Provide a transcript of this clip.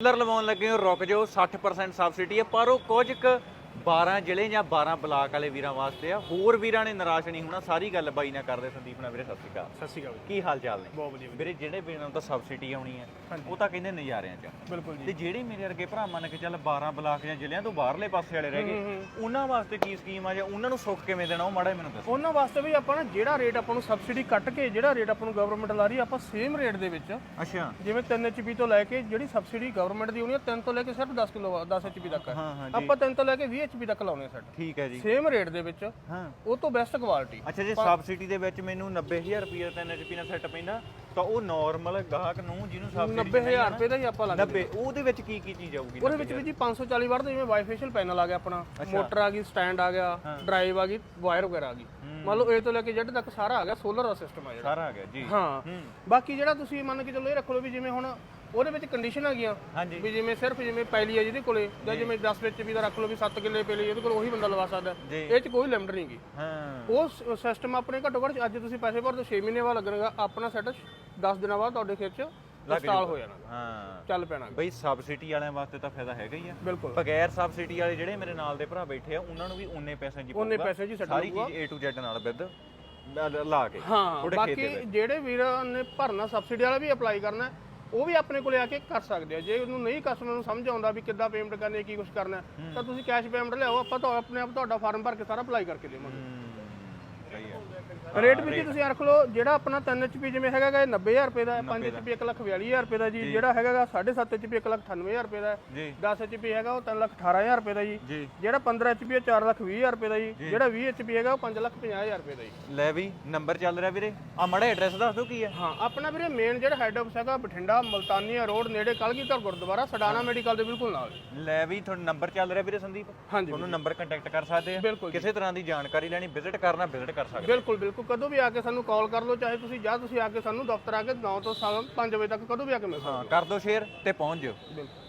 Cooler ਲਵਾਉਣ ਲੱਗੇ ਹੋ ਰੁਕ ਜਾਓ 60% ਸਬਸਿਡੀ ਹੈ ਪਰ ਉਹ ਕੁਝ ਕੁ 12 ਜ਼ਿਲ੍ਹੇ ਜਾਂ 12 ਬਲਾਕ ਵਾਲੇ ਵੀਰਾਂ ਵਾਸਤੇ ਆ। ਹੋਰ ਵੀਰਾਂ ਨੇ ਨਿਰਾਸ਼ ਨਹੀਂ ਹੋਣਾ ਸਾਰੀ ਗੱਲ ਬਾਈ ਨਾਲ ਕਰਦੇ ਸੰਦੀਪ ਨਾਲ ਵੀਰੇ ਸਤਿ ਸ਼੍ਰੀ ਅਕਾਲ। ਸਤਿ ਸ਼੍ਰੀ ਅਕਾਲ ਕੀ ਹਾਲ ਚਾਲ ਨੇ? ਬਹੁਤ ਵਧੀਆ ਵੀਰੇ ਜਿਹੜੇ ਵੀਰਾਂ ਨੂੰ ਤਾਂ ਸਬਸਿਡੀ ਆਉਣੀ ਹੈ। ਉਹ ਤਾਂ ਕਹਿੰਦੇ ਨਜ਼ਾਰਿਆਂ 'ਚ ਬਿਲਕੁਲ ਤੇ ਜਿਹੜੇ ਮੇਰੇ ਵਰਗੇ ਭਰਾ ਮੰਨ ਕੇ ਚੱਲ 12 ਬਲਾਕ ਜਾਂ ਜ਼ਿਲ੍ਹਿਆਂ ਤੋਂ ਬਾਹਰਲੇ ਪਾਸੇ ਵਾਲੇ ਰਹਿ ਗਏ ਉਹਨਾਂ ਵਾਸਤੇ ਕੀ ਸਕੀਮ ਆ ਜਾਂ ਉਹਨਾਂ ਨੂੰ ਸੁੱਖ ਕਿਵੇਂ ਦੇਣਾ ਉਹ ਮਾੜਾ ਮੈਨੂੰ ਦੱਸੋ। ਉਹਨਾਂ ਵਾਸਤੇ ਵੀ ਆਪਾਂ ਨਾ ਜਿਹੜਾ ਰੇਟ ਆਪਾਂ ਨੂੰ ਸਬਸਿਡੀ ਕੱਟ ਕੇ ਜਿਹੜਾ ਰੇਟ ਆਪਾਂ ਨੂੰ ਗਵਰਨਮੈਂਟ ਲਾ ਰਹੀ ਆਪਾਂ ਸੇਮ ਰੇਟ ਦੇ ਵਿੱਚ ਅੱਛਾ। ਜਿਵੇਂ 3 ਐਚਪੀ ਤੋਂ ਲੈ ਕੇ ਜਿਹੜੀ ਸਬਸਿਡੀ ਗਵਰਨਮੈਂਟ ਦੀ ਹੋਣੀ ਹੈ 3 ਤੋਂ ਲੈ ਕੇ ਸਿਰਫ 10 ਕਿਲੋ 10 ਐਚਪੀ ਤੱਕ ਹੈ ਆਪਾਂ 3 ਤੋਂ ਲੈ ਕੇ 20 ਐਚਪੀ ਤੱਕ ਲਾਉਣੇ ਸੈੱਟ। ਠੀਕ ਹੈ ਜੀ। ਸੇਮ ਰੇਟ ਦੇ ਵਿੱਚ ਹਾਂ। ਉਹ ਤੋਂ ਬੈਸਟ ਕੁਆਲਿਟੀ ਅੱਛਾ ਜੇ ਸਬਸਿਡੀ ਦੇ ਵਿੱਚ ਮੈਨੂੰ 90000 ਰੁਪਏ ਦਾ 3 ਐਚਪੀ ਦਾ ਸੈੱਟ ਪੈਂਦਾ ਤਾਂ ਉਹ ਨਾਰਮਲ ਗਾਹਕ ਨੂੰ ਜਿਹਨੂੰ ਸਬਸਿਡੀ 90000 ਰੁਪਏ ਦਾ ਹੀ ਆਪਾਂ ਲਾ 90 ਉਹਦੇ ਵਿੱਚ ਕੀ ਕੀ ਚੀਜ਼ ਆਊਗੀ ਉਹਦੇ ਵਿੱਚ ਵੀ ਜੀ 540 ਵਾਟ ਦਾ ਜਿਵੇਂ ਵਾਈਫੇਸ਼ੀਅਲ ਪੈਨਲ ਆ ਗਿਆ ਆਪਣਾ ਮੋਟਰ ਆ ਗਈ ਸਟੈਂਡ ਆ ਗਿਆ ਡਰਾਈਵ ਆ ਗਈ ਵਾਇਰ ਵਗੈਰਾ ਆ ਗਈ। ਮੰਨ ਲਓ A ਤੋਂ ਲੈ ਕੇ Z ਤੱਕ ਸਾਰਾ ਆ ਗਿਆ ਸੋਲਰ ਦਾ ਸਿਸਟਮ ਆ ਜਿਹੜਾ। ਸਾਰਾ ਆ ਗਿਆ ਜੀ। ਹੂੰ। ਬਾਕੀ ਜਿਹੜਾ ਤੁਸੀਂ ਮੰਨ ਕੇ ਚੱਲੋ ਇਹ ਰੱਖ ਲਓ ਵੀ ਜਿਵੇਂ ਹੁਣ ਉਹਦੇ ਵਿੱਚ ਕੰਡੀਸ਼ਨ ਆ ਗਈਆਂ ਹਾਂਜੀ। ਵੀ ਜਿਵੇਂ ਸਿਰਫ ਜਿਵੇਂ ਪੈਲੀ ਆ ਜਿਹਦੇ ਕੋਲੇ ਜਾਂ ਜਿਵੇਂ 10 ਵਿੱਚ ਵੀ ਦਾ ਰੱਖ ਲਓ ਵੀ 7 ਕਿੱਲੇ ਪੈਲੀ ਇਹਦੇ ਕੋਲ ਉਹੀ ਬੰਦਾ ਲਵਾ ਸਕਦਾ। ਜੀ। ਇਹ ਚ ਕੋਈ ਲਿਮਟ ਨਹੀਂਗੀ ਹਾਂ। ਉਹ ਸਿਸਟਮ ਆਪਣੇ ਘੱਟੋ ਘੱਟ ਅੱਜ ਤੁਸੀਂ ਪੈਸੇ ਭਰ ਦੋ 6 ਮਹੀਨੇ ਬਾਅਦ ਲੱਗਣਗਾ ਆਪਣਾ ਸੈਟ 10 ਦਿਨਾਂ ਬਾਅਦ ਤੁਹਾਡੇ ਖੇਤ ਚ ਇੰਸਟਾਲ ਹੋ ਜਾਣਾ। ਹਾਂ। ਚੱਲ ਪੈਣਾ। ਬਈ ਸਬਸਿਡੀ ਵਾਲਿਆਂ ਵਾਸਤੇ ਤਾਂ ਫਾਇਦਾ ਹੈਗਾ ਹੀ ਆ। ਬਿਲਕੁਲ। ਬਗੈਰ ਸਬਸਿਡੀ ਵਾਲੇ ਜਿਹੜੇ ਮੇਰੇ ਨਾਲ ਦੇ ਭਰਾ ਬੈਠੇ ਆ ਉਹਨਾਂ ਨੂੰ ਵੀ ਉਨੇ ਪੈਸੇ ਜੀ ਉਨੇ ਪਊਗਾ। ਪੈਸੇ ਜੀ ਛੱਡ ਸਾਰੀ ਚੀਜ਼ A to Z ਨਾਲ ਵਿਦ ਲਾ ਕੇ। ਹਾਂ ਤੁਹਾਡੇ ਖੇਤ ਬਾਕੀ ਦੇ ਜਿਹੜੇ ਵੀਰਾਂ ਨੇ ਭਰਨਾ ਸਬਸਿਡੀ ਵਾਲਾ ਵੀ ਅਪਲਾਈ ਕਰਨਾ ਹੈ, ਉਹ ਵੀ ਆਪਣੇ ਕੋਲੇ ਆ ਕੇ ਕਰ ਸਕਦੇ ਆ। ਜੇ ਉਹਨੂੰ ਨਹੀਂ ਕਸਟਮਰ ਨੂੰ ਸਮਝ ਆਉਂਦਾ ਵੀ ਕਿੱਦਾਂ ਪੇਮੈਂਟ ਕਰਨੀ ਹੈ ਕੀ ਕੁਝ ਕਰਨਾ ਹੈ, ਤਾਂ ਤੁਸੀਂ ਕੈਸ਼ ਪੇਮੈਂਟ ਲਿਆਓ ਆਪਾਂ ਤਾਂ ਆਪਣੇ ਆਪ ਤੁਹਾਡਾ ਫਾਰਮ ਭਰ ਕੇ ਸਾਰਾ ਅਪਲਾਈ ਕਰਕੇ ਦੇਵਾਂਗੇ। ਰੇਟ ਵੀ ਜੀ ਤੁਸੀਂ ਰੱਖ ਲਓ ਜਿਹੜਾ ਆਪਣਾ 3 HP ਜਿਵੇਂ ਹੈਗਾਗਾ ਇਹ 90000 ਰੁਪਏ ਦਾ ਹੈ 5 HP 142000 ਰੁਪਏ ਦਾ ਜੀ ਜਿਹੜਾ ਹੈਗਾਗਾ 7.5 HP 198000 ਰੁਪਏ ਦਾ ਹੈ ਜੀ। 10 HP ਹੈਗਾ ਉਹ 318000 ਰੁਪਏ ਦਾ ਜੀ। ਜਿਹੜਾ 15 HP ਹੈ 420000 ਰੁਪਏ ਦਾ ਜੀ ਜਿਹੜਾ 20 HP ਹੈਗਾ ਉਹ 550000 ਰੁਪਏ ਦਾ ਜੀ। ਲੈ ਵੀ ਨੰਬਰ ਚੱਲ ਰਿਹਾ ਵੀਰੇ। ਆ ਮੜਾ ਐਡਰੈਸ ਦੱਸ ਦਿਓ ਕੀ ਹੈ। ਹਾਂ ਆਪਣਾ ਵੀਰੇ ਮੇਨ ਜਿਹੜਾ ਹੈੱਡ ਆਫਿਸ ਹੈਗਾ ਬਠਿੰਡਾ ਮਲਤਾਨੀਆ ਰੋਡ ਨੇੜੇ ਕਲਗੀਧਰ ਗੁਰਦੁਆਰਾ ਸਡਾਨਾ ਮੈਡੀਕਲ ਦੇ ਬਿਲਕੁਲ ਨਾਲ। ਲੈ ਵੀ ਤੁਹਾਡਾ ਨੰਬਰ ਚੱਲ ਰਿਹਾ ਵੀਰੇ ਸੰਦੀਪ। ਹਾਂਜੀ ਤੁਹਾਨੂੰ ਨੰਬਰ ਕੰਟੈਕਟ ਕਰ ਸਕਦੇ ਆ। ਕਿਸੇ ਤਰ੍ਹਾਂ ਦੀ ਜਾਣਕਾਰੀ ਲੈਣੀ ਵਿਜ਼ਿਟ ਕਰਨਾ ਵਿਜ਼ਿਟ ਕਰ ਸਕਦੇ ਬਿਲਕੁਲ ਬਿਲਕੁਲ। ਕਦੋਂ ਵੀ ਆ ਕੇ ਸਾਨੂੰ ਕਾਲ ਕਰ ਲਓ ਚਾਹੇ ਤੁਸੀਂ ਜਾਂ ਤੁਸੀਂ ਆ ਕੇ ਸਾਨੂੰ ਦਫ਼ਤਰ ਆ ਕੇ 9 ਤੋਂ 5 ਵਜੇ ਤੱਕ ਕਦੋਂ ਵੀ ਆ ਕੇ ਮਿਲ ਸਕਦੇ ਹਾਂ ਕਰ ਦਿਓ ਸ਼ੇਅਰ ਤੇ ਪਹੁੰਚ ਜਿਓ। ਬਿਲਕੁਲ।